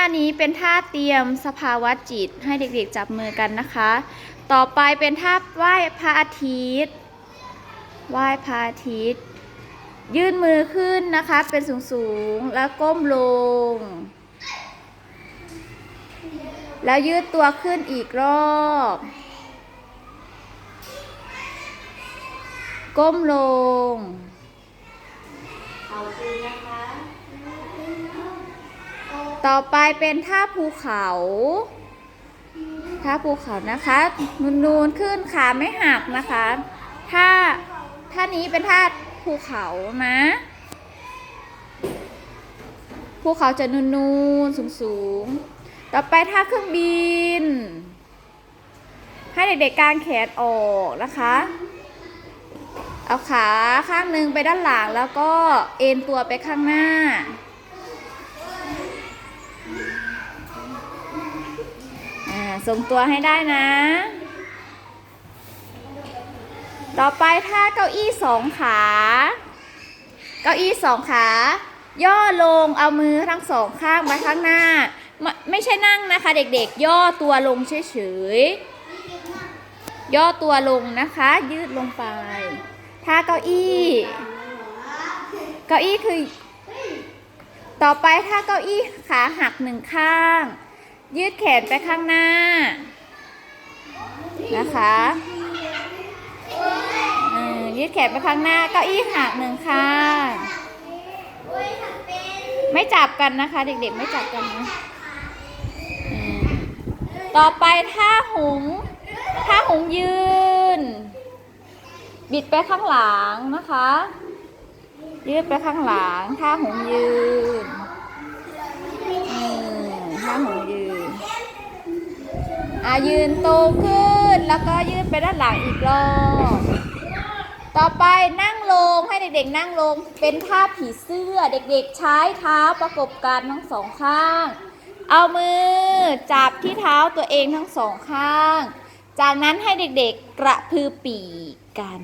านี้เป็นท่าเตรียมสภาวะจิตให้เด็กๆจับมือกันนะคะ ต่อไปเป็นท่าไหว้พระอาทิตย์ ไหว้พระอาทิตย์ ยื่นมือขึ้นนะคะ เป็นสูงๆ แล้วก้มลง แล้วยืดตัวขึ้นอีกรอบ ก้มลง ต่อไปเป็นท่าภูเขาท่าภูเขานะคะนูนๆขึ้นขาไม่หักนะคะท่าท่านี้เป็นท่าภูเขานะภูเขาจะนูนๆสูงๆ ต่อไปท่าเครื่องบิน ให้เด็กๆกางแขนออกนะคะ เอาขาข้างหนึ่งไปด้านหลังแล้วก็เอ็นตัวไปข้างหน้า อ่าทรงตัวให้ได้นะ ต่อไปท่าเก้าอี้สองขา เก้าอี้สองขา ย่อลงเอามือทั้งสองข้างมาข้างหน้า ไม่ไม่ใช่นั่งนะคะเด็กๆ ย่อตัวลงเฉยๆ ย่อตัวลงนะคะ ยืดลงไปท่าเก้าอี้ เก้าอี้คือ ต่อไปถ้าเก้าอี้ขาหักหนึ่งข้าง ยืดแขนไปข้างหน้า นะคะยืดแขนไปข้างหน้า เก้าอี้หักหนึ่งข้าง ไม่จับกันนะคะ เด็กๆ ไม่จับกันนะต่อไปท่าหงส์ท่าหงยืน บิดไปข้างหลังนะคะ ยืดไปข้างหลังท่าหงยืนท่าหงยืนอะยืนตรงขึ้นแล้วก็ยืดไปด้านหลังอีกรอบต่อไปนั่งลงให้เด็กๆ นั่งลงเป็นท่าผีเสื้อเด็กๆ ใช้เท้าประกบกันทั้งสองข้าง เอามือจับที่เท้าตัวเองทั้งสองข้าง จากนั้นให้เด็กๆกระพือปีกกัน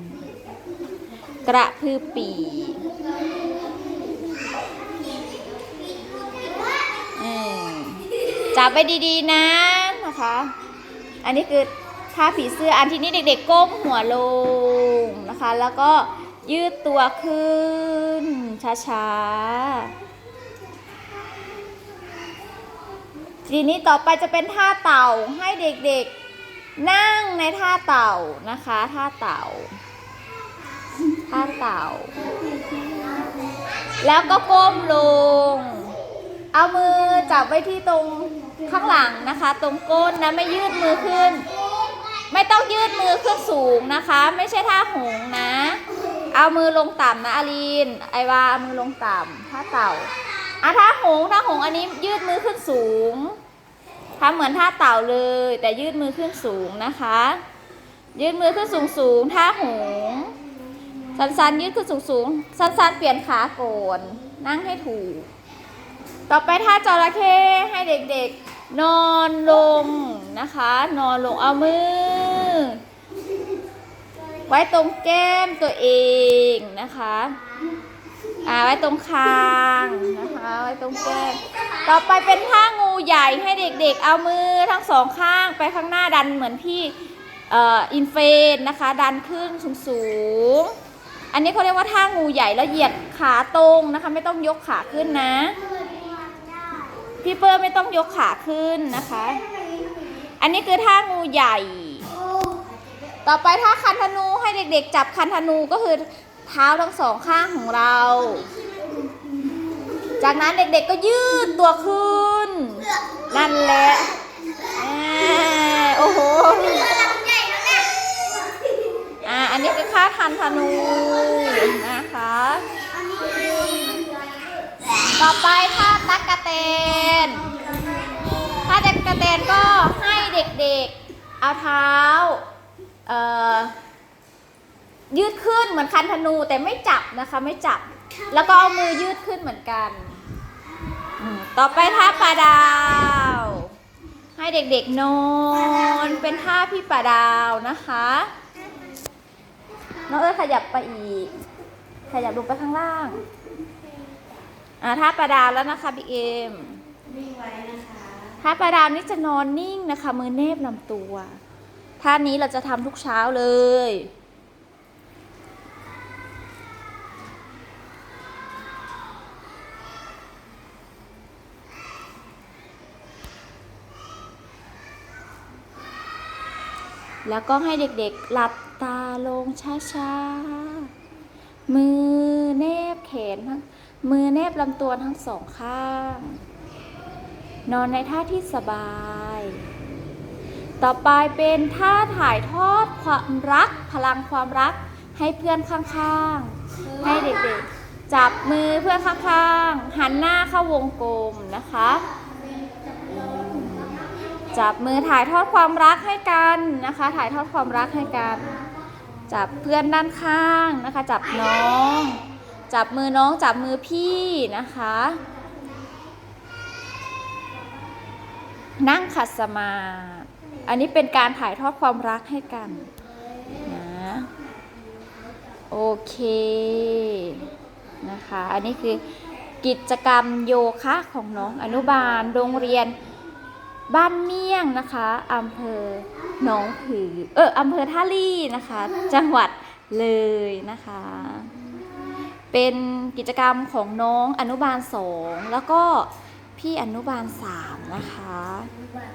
กระพือปีกอืม จับไปดีๆนะนะคะ อันนี้คือท่าผีเสื้ออันที่นี้เด็กๆก้มหัวลงนะคะ แล้วก็ยืดตัวขึ้นช้าๆ ทีนี้ต่อไปจะเป็นท่าเต่าให้เด็กๆนั่งในท่าเต่านะคะ ท่าเต่า ท่าเต่า แล้วก็ก้มลง เอามือจับไว้ที่ตรง ข้างหลังนะคะ ตรงก้นนะไม่ยืดมือขึ้น ไม่ต้องยืดมือขึ้นสูงนะคะ ไม่ใช่ท่าหงนะ เอามือลงต่ำนะอาลีนไอวาเอามือลงต่ำท่าเต่าอะท่าหงท่าหงอันนี้ยืดมือขึ้นสูงทำเหมือนท่าเต่าเลย แต่ยืดมือขึ้นสูงนะคะ ยืดมือขึ้นสูงสูงท่าหงส์สันๆยืดขึ้นสูงสูงๆสันๆเปลี่ยนขาโกนนั่งให้ถูก ต่อไปท่าจระเข้ให้เด็กๆ นอนลงนะคะ นอนลงเอามือ ไว้ตรงแก้มตัวเองนะคะอ่าไว้ตรงคางนะคะ ไว้ตรงแก้มต่อไปเป็นท่างูใหญ่ให้เด็กๆ เอามือทั้งสองข้างไปข้างหน้าดันเหมือนที่เอ่ออินเฟนนะคะ ดันขึ้นสูงๆอันนี้เขาเรียกว่าท่างูใหญ่แล้วเหยียดขาตรงนะคะ ไม่ต้องยกขาขึ้นนะ พี่เปิ้ลไม่ต้องยกขาขึ้นนะคะ อันนี้คือท่างูใหญ่ ต่อไปท่าคันธนูให้เด็กๆ จับคันธนูก็คือเท้าทั้งสองข้างของเรา จากนั้นเด็กๆก็ยืดตัวขึ้น นั่นแหละโอ้โหอ่าอันนี้คือค่าคันธนูนะคะ ต่อไปท่าตักกะเตนท่าตักกะเตนก็ให้เด็กๆ เอาเท้าเอ่อยืดขึ้นเหมือนคันธนูแต่ไม่จับนะคะไม่จับ แล้วก็เอามือยืดขึ้นเหมือนกันต่อไปท่าปลาดาว ให้เด็กๆนอนเป็นท่าพี่ปลาดาวนะคะน้องเอ้ขยับไปอีก ขยับลงไปข้างล่าง อ่าท่าปลาดาวแล้วนะคะบิ๊กเอ็มนิ่งไว้นะคะท่าประดามนี่จะนอนนิ่งนะคะ มือเนบลำตัว ท่านี้เราจะทำทุกเช้าเลยแล้วก็ให้เด็กๆ หลับตาลงช้าๆ มือแนบแขนทั้ง มือแนบลำตัวทั้งสองข้าง นอนในท่าที่สบาย ต่อไปเป็นท่าถ่ายทอดความรัก พลังความรักให้เพื่อนข้างๆ ให้เด็กๆ จับมือเพื่อนข้างๆ หันหน้าเข้าวงกลมนะคะ จับมือถ่ายทอดความรักให้กันนะคะ ถ่ายทอดความรักให้กัน จับเพื่อนด้านข้างนะคะ จับน้อง จับมือน้องจับมือพี่นะคะ นั่งขัดสมา อันนี้เป็นการถ่ายทอดความรักให้กันนะโอเคนะคะ อันนี้คือกิจกรรมโยคะของน้องอนุบาลโรงเรียนบ้านเมี่ยงนะคะอำเภอหนองผือ เอออำเภอท่าลี่นะคะ จังหวัดเลยนะคะ เป็นกิจกรรมของน้องอนุบาลสองแล้วก็พี่อนุบาลสามนะคะแบบ